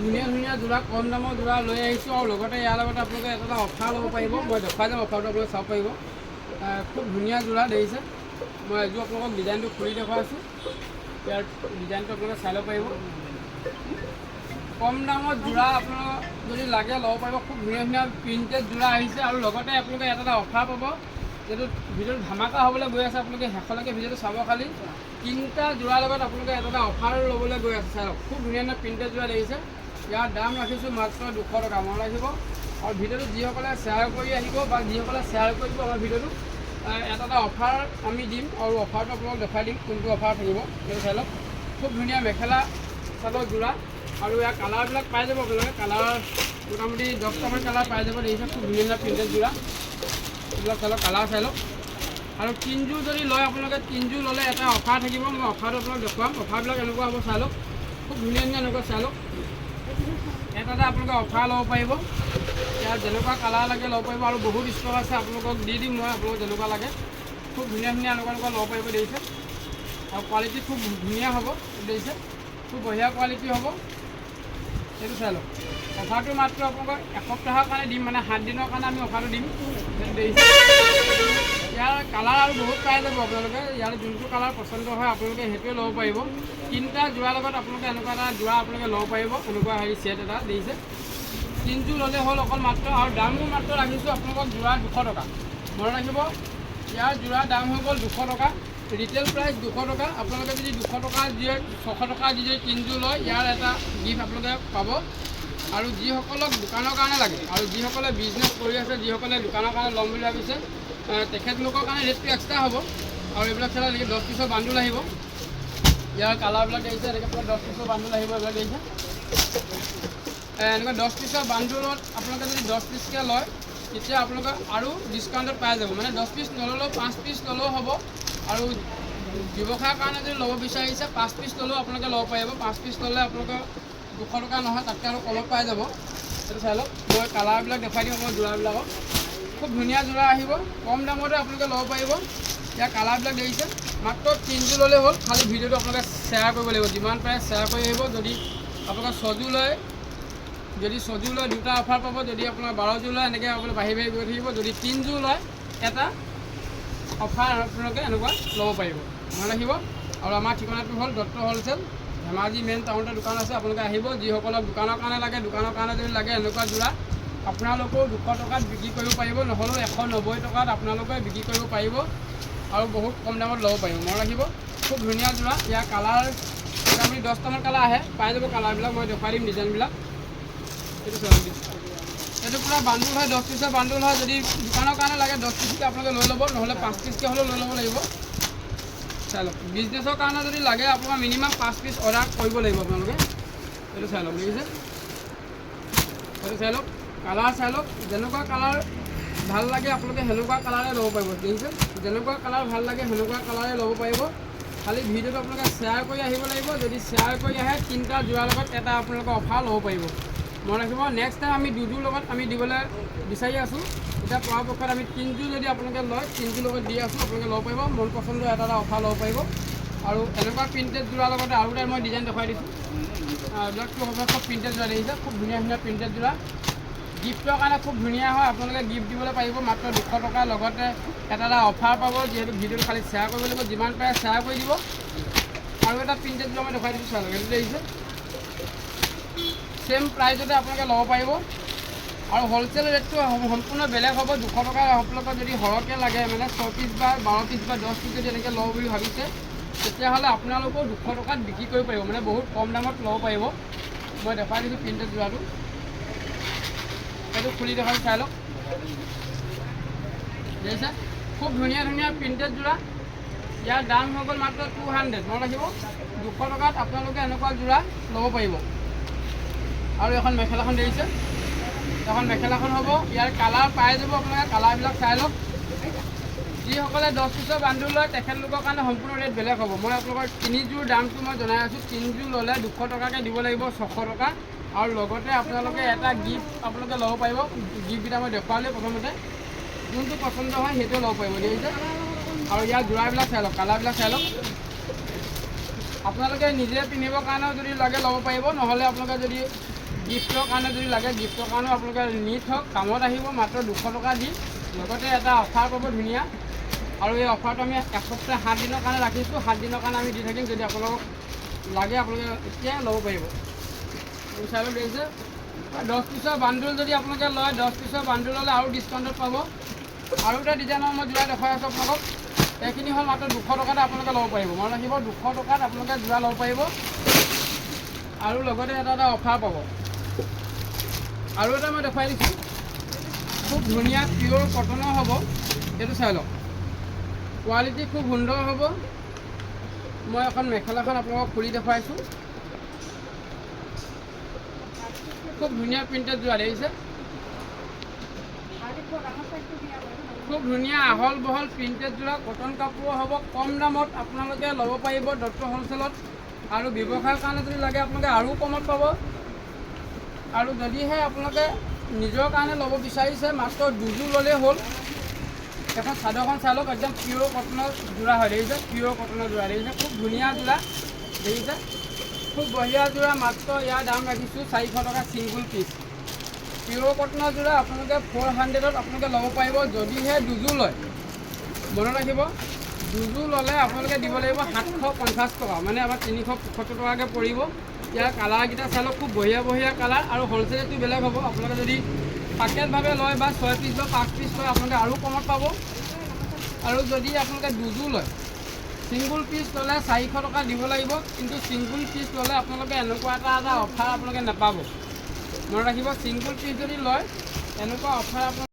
ধুনীয়া ধুনীয়া যোৰা কম দামৰ যোৰা লৈ আহিছোঁ আৰু লগতে ইয়াৰ লগতে আপোনালোকে এটা অফাৰ ল'ব পাৰিব। মই দেখুৱাই যাম অফাৰটো আপোনালোকে চাব পাৰিব। খুব ধুনীয়া যোৰা দেখিছে। মই এযোৰ আপোনালোকক ডিজাইনটো খুলি দেখুৱাইছোঁ। ইয়াৰ ডিজাইনটো আপোনালোকে চাই ল'ব পাৰিব। কম দামত যোৰা আপোনালোকক যদি লাগে ল'ব পাৰিব। খুব ধুনীয়া ধুনীয়া প্ৰিণ্টেড যোৰা আহিছে আৰু লগতে আপোনালোকে এটা এটা অফাৰ পাব। যিহেতু ভিডিঅ'টো ধামাকা হ'বলৈ গৈ আছে, আপোনালোকে শেষলৈকে ভিডিঅ'টো চাব খালি। তিনিটা যোৰাৰ লগত আপোনালোকে এটা অফাৰ ল'বলৈ গৈ আছে, চাই খুব ধুনীয়া ধুনীয়া প্ৰিণ্টেড যোৰা দেখিছে। ইয়াৰ দাম ৰাখিছোঁ মাত্ৰ দুশ টকা। মনত ৰাখিব। আৰু ভিডিঅ'টো যিসকলে শ্বেয়াৰ কৰি আহিব বা যিসকলে শ্বেয়াৰ কৰিব আমাৰ ভিডিঅ'টো এটা এটা অফাৰ আমি দিম আৰু অফাৰটো আপোনালোকক দেখাই দিম কোনটো অফাৰ থাকিব। সেইটো চাই লওক। খুব ধুনীয়া মেখেলা চাদৰ যোৰা আৰু ইয়াৰ কালাৰবিলাক পাই যাব আপোনালোকে। কালাৰ মোটামুটি দহটামান কালাৰ পাই যাব দেখিছে। খুব ধুনীয়া ধুনীয়া প্ৰিণ্টেড যোৰা। এইবিলাক চাই লওক কালাৰ চাই লওক। আৰু তিনযোৰ যদি লয় আপোনালোকে তিনযোৰ ল'লে এটা অফাৰ থাকিব। মই অফাৰটো আপোনাক দেখুৱাম। অফাৰবিলাক এনেকুৱা হ'ব চাই লওক। খুব ধুনীয়া ধুনীয়া এনেকুৱা চাই লওক। এটা আপোনালোকে অফাৰ ল'ব পাৰিব। ইয়াত যেনেকুৱা কালাৰ লাগে ল'ব পাৰিব আৰু বহুত ষ্টক আছে, আপোনালোকক দি দিম মই, আপোনালোকক যেনেকুৱা লাগে। খুব ধুনীয়া ধুনীয়া এনেকুৱা এনেকুৱা ল'ব পাৰিব দেখিছে। আৰু কোৱালিটি খুব ধুনীয়া হ'ব দেখিছে। খুব বঢ়িয়া কোৱালিটি হ'ব। সেইটো চাই লওক। অফাৰটো মাত্ৰ আপোনালোকক এসপ্তাহৰ কাৰণে দিম মানে সাত দিনৰ কাৰণে আমি অফাৰটো দিম। দেখিছে? ইয়াৰ কালাৰ আৰু বহুত পাই যাব আপোনালোকে। ইয়াৰ যোনটো কালাৰ পচন্দ হয়, আপোনালোকে সেইটোৱে ল'ব পাৰিব। তিনিটা যোৰাৰ লগত আপোনালোকে এনেকুৱা এটা যোৰা আপোনালোকে ল'ব পাৰিব। এনেকুৱা হেৰি ছেট এটা দেখিছে তিনিযোৰ ল'লে হ'ল অকল মাত্ৰ, আৰু দামো মাত্ৰ ৰাখিছোঁ আপোনালোকক যোৰা দুশ টকা। মনত ৰাখিব, ইয়াৰ যোৰাৰ দাম হৈ গ'ল দুশ টকা। ৰিটেল প্ৰাইচ দুশ টকা। আপোনালোকে যদি দুশ টকা দিয়ে, ছশ টকা দি যদি তিনিযোৰ লয়, ইয়াৰ এটা গিফ্ট আপোনালোকে পাব। আৰু যিসকলক দোকানৰ কাৰণে লাগে, আৰু যিসকলে বিজনেছ কৰি আছে, যিসকলে দোকানৰ কাৰণে ল'ম বুলি ভাবিছে তেখেতলোকৰ কাৰণে ৰেটটো এক্সট্ৰা হ'ব। আৰু এইবিলাক চালে এনেকৈ দহ পিছৰ বান্দুল আহিব। ইয়াৰ কালাৰবিলাক দেখিছে এনেকৈ পুৰা দহ পিছৰ বান্দুল আহিব, এইবিলাক এনেকুৱা দহ পিছৰ বান্দুলত আপোনালোকে যদি দহ পিচকৈ লয়, তেতিয়া আপোনালোকে আৰু ডিছকাউণ্টত পাই যাব। মানে দহ পিচ নল'লেও পাঁচ পিচ ল'লেও হ'ব। আৰু ব্যৱসায়ৰ কাৰণে যদি ল'ব বিচাৰিছে, পাঁচ পিচ ল'লেও আপোনালোকে ল'ব পাৰিব। পাঁচ পিচ ল'লে আপোনালোকৰ দুশ টকা নহয়, তাতকৈ আৰু কমত পাই যাব। সেইটো চাই লওক। মই কালাৰবিলাক দেখুৱাই দিম, মই যোৰাবিলাকক। খুব ধুনীয়া যোৰা আহিব। কম দামতে আপোনালোকে ল'ব পাৰিব। ইয়াৰ কালাৰবিলাক দেখিছে। মাত্ৰ তিনিযোৰ ল'লে হ'ল। খালি ভিডিঅ'টো আপোনালোকে শ্বেয়াৰ কৰিব লাগিব। যিমান পাৰে শ্বেয়াৰ কৰি আহিব। যদি আপোনালোকে ছযোৰ লয় যদি ছযোৰ লয় দুটা অফাৰ পাব। যদি আপোনাৰ বাৰযোৰ লয় এনেকৈ আপোনাৰ বাঢ়ি বাঢ়ি গৈ থাকিব। যদি তিনিযোৰ লয় এটা অফাৰ আপোনালোকে এনেকুৱা ল'ব পাৰিব। মনত ৰাখিব আৰু আমাৰ ঠিকনাটো হ'ল দত্ত হ'লচেল ধেমাজি মেইন টাউনতে দোকান আছে। আপোনালোকে আহিব। যিসকলক দোকানৰ কাৰণে লাগে দোকানৰ কাৰণে যদি লাগে এনেকুৱা যোৰা আপোনালোকেও দুশ টকাত বিক্ৰী কৰিব পাৰিব, নহ'লেও এশ নব্বৈ টকাত আপোনালোকে বিক্ৰী কৰিব পাৰিব আৰু বহুত কম দামত ল'ব পাৰিব। মনত ৰাখিব, খুব ধুনীয়া যোৰা। ইয়াৰ কালাৰ মোটামুটি দহটামান কালাৰ আহে, পাই যাব কালাৰবিলাক, মই দেখুৱাই দিম ডিজাইনবিলাক। এইটো চাওক। এইটো পূৰা বান্দুল হয়, দহ পিছৰ বান্দুল হয়। যদি দোকানৰ কাৰণে লাগে, দহ পিচকৈ আপোনালোকে লৈ ল'ব, নহ'লে পাঁচ পিচকৈ হ'লেও লৈ ল'ব লাগিব। চাই লওক। বিজনেছৰ কাৰণে যদি লাগে আপোনাৰ মিনিমাম পাঁচ পিচ অৰ্ডাৰ কৰিব লাগিব আপোনালোকে। এইটো চাই লওক, দেখিছে? এইটো চাই লওক। কালাৰ চাই লওক। যেনেকুৱা কালাৰ ভালো লাগে আপোনালোকে সেনেকুৱা কালাৰে ল'ব পাৰিব। দেখিছে? যেনেকুৱা কালাৰ ভালো লাগে সেনেকুৱা কালাৰে ল'ব পাৰিব। খালি ভিডিঅ'টো আপোনালোকে শ্বেয়াৰ কৰি আহিব লাগিব। যদি শ্বেয়াৰ কৰি আহে, তিনিটা যোৰাৰ লগত এটা আপোনালোকে অফাৰ ল'ব পাৰিব। মনত ৰাখিব নেক্সট টাইম আমি দুযোৰ লগত আমি দিবলৈ বিচাৰি আছোঁ, এতিয়া পৰাপক্ষত আমি তিনিযোৰ যদি আপোনালোকে লয়, তিনিযোৰ লগত দি আছোঁ, আপোনালোকে ল'ব পাৰিব। মন পচন্দৰ এটা এটা অফাৰ ল'ব পাৰিব। আৰু এনেকুৱা প্ৰিণ্টেড যোৰাৰ লগতে আৰু এটা মই ডিজাইন দেখুৱাই দিছোঁ। হ'ব চব প্ৰিণ্টেড যোৰা দেখিছে? খুব ধুনীয়া ধুনীয়া প্ৰিণ্টেড যোৰা। গিফ্টৰ কাৰণে খুব ধুনীয়া হয়। আপোনালোকে গিফ্ট দিবলৈ পাৰিব মাত্ৰ দুশ টকাৰ লগতে এটা এটা অফাৰ পাব, যিহেতু ভিডিঅ'টো খালি শ্বেয়াৰ কৰিব লাগিব, যিমান পাৰে শ্বেয়াৰ কৰি দিব। আৰু এটা প্ৰিণ্টেড মই দেখুৱাই দিছোঁ চাওক এইটো দেখিছে ছেম প্ৰাইজতে আপোনালোকে ল'ব পাৰিব। আৰু হ'লচেল ৰেটটো সম্পূৰ্ণ বেলেগ হ'ব, দুশ টকা আপোনালোকৰ যদি সৰহকৈ লাগে মানে ছয় পিচ বা বাৰ পিচ বা দহ পিচ যদি এনেকৈ লওঁ বুলি ভাবিছে, তেতিয়াহ'লে আপোনালোকেও দুশ টকাত বিক্ৰী কৰিব পাৰিব মানে বহুত কম দামত ল'ব পাৰিব। মই দেখুৱাই দিছোঁ প্ৰিণ্টেড যোৰাটো সেইটো খুলি দেখাই চাই লওক। দেখিছে? খুব ধুনীয়া ধুনীয়া প্ৰিণ্টেড যোৰা ইয়াৰ দাম হৈ গ'ল মাত্ৰ টু হাণ্ড্ৰেড মনত ৰাখিব দুশ টকাত আপোনালোকে এনেকুৱা যোৰা ল'ব পাৰিব। আৰু এখন মেখেলাখন দেখিছে। এখন মেখেলাখন হ'ব। ইয়াৰ কালাৰ পাই যাব আপোনালোকে কালাৰবিলাক চাই লওক। যিসকলে দহ পিছৰ বান্ধি লয় তেখেতলোকৰ কাৰণে সম্পূৰ্ণ ৰেট বেলেগ হ'ব। মই আপোনালোকৰ তিনিযোৰ দামটো মই জনাই আছোঁ। তিনিযোৰ ল'লে দুশ টকাকৈ দিব লাগিব ছশ টকা। আৰু লগতে আপোনালোকে এটা গিফ্ট আপোনালোকে ল'ব পাৰিব। গিফ্টকেইটা মই দেখুৱালে প্ৰথমতে। যোনটো পচন্দ হয় সেইটোৱে ল'ব পাৰিব। দেখিছে? আৰু ইয়াৰ যোৰাবিলাক চাই লওক কালাৰবিলাক চাই লওক। আপোনালোকে নিজে পিন্ধিবৰ কাৰণেও যদি লাগে ল'ব পাৰিব নহ'লে আপোনালোকে যদি গিফ্টৰ কাৰণে যদি লাগে গিফ্টৰ কাৰণেও আপোনালোকে নি থওক। কামত আহিব মাত্ৰ দুশ টকা দি। লগতে এটা অফাৰ পাব ধুনীয়া। আৰু এই অফাৰটো আমি এসপ্তাহ সাত দিনৰ কাৰণে ৰাখিছোঁ। সাত দিনৰ কাৰণে আমি দি থাকিম। যদি আপোনালোকক লাগে আপোনালোকে এতিয়াই ল'ব পাৰিব। চাইডত দেখিছে দহ পিছৰ বান্দুল যদি আপোনালোকে লয়, দহ পিছৰ বান্দুল ল'লে আৰু ডিছকাউণ্টত পাব। আৰু এটা ডিজাইনৰ মই যোৰা দেখুৱাই আছোঁ আপোনালোকক। এইখিনি হ'ল মাত্ৰ দুশ টকাতে আপোনালোকে ল'ব পাৰিব। মনত ৰাখিব, দুশ টকাত আপোনালোকে যোৰা ল'ব পাৰিব। আৰু লগতে এটা এটা অফাৰ পাব। আৰু এটা মই দেখুৱাই দিছোঁ। খুব ধুনীয়া পিয়'ৰ কটনৰ হ'ব। এইটো চাই লওক। কোৱালিটি খুব সুন্দৰ হ'ব। মই এখন মেখেলাখন আপোনালোকক খুলি দেখুৱাইছোঁ খুব ধুনীয়া প্ৰিণ্টেড যোৰা দেখিছে? খুব ধুনীয়া আহল বহল প্ৰিণ্টেড যোৰা কটন কাপোৰ হ'ব, কম দামত আপোনালোকে ল'ব পাৰিব ডক্টৰ হ'লচেলত। আৰু ব্যৱসায়ৰ কাৰণে যদি লাগে, আপোনালোকে আৰু কমত পাব। আৰু যদিহে আপোনালোকে নিজৰ কাৰণে ল'ব বিচাৰিছে, মাত্ৰ দুযোৰ ল'লেই হ'ল। এখন চাদৰখন চাই লওক, একদম পিয়'ৰ কটনৰ যোৰা হয়, দেখিছে? পিয়'ৰ কটনৰ যোৰা, দেখিছে? খুব ধুনীয়া যোৰা, দেখিছে? খুব বঢ়িয়া যোৰা মাত্ৰ ইয়াৰ দাম ৰাখিছোঁ চাৰিশ টকা ছিংগুল পিচ পিয়'ৰ কটনৰ যোৰা আপোনালোকে ফ'ৰ হাণ্ড্ৰেডত আপোনালোকে ল'ব পাৰিব যদিহে দুযোৰ লয়। মনত ৰাখিব দুযোৰ ল'লে আপোনালোকে দিব লাগিব সাতশ পঞ্চাছ টকা মানে আমাৰ তিনিশ পঁয়সত্তৰ টকাকৈ পৰিব। ইয়াৰ কালাৰকেইটা চাই লওক খুব বঢ়িয়া বঢ়িয়া কালাৰ আৰু হ'লচেলটো বেলেগ হ'ব আপোনালোকে যদি পাকেটভাৱে লয় বা ছয় পিচ বা পাঁচ পিচ লয় আপোনালোকে আৰু কমত পাব। আৰু যদি আপোনালোকে দুযোৰ লয় ছিংগুল পিচ ল'লে চাৰিশ টকা দিব লাগিব কিন্তু ছিংগুল পিচ ল'লে আপোনালোকে এনেকুৱা এটা এটা অফাৰ আপোনালোকে নাপাব। মনত ৰাখিব ছিংগুল পিচ যদি লয় এনেকুৱা অফাৰ আপোনালোকে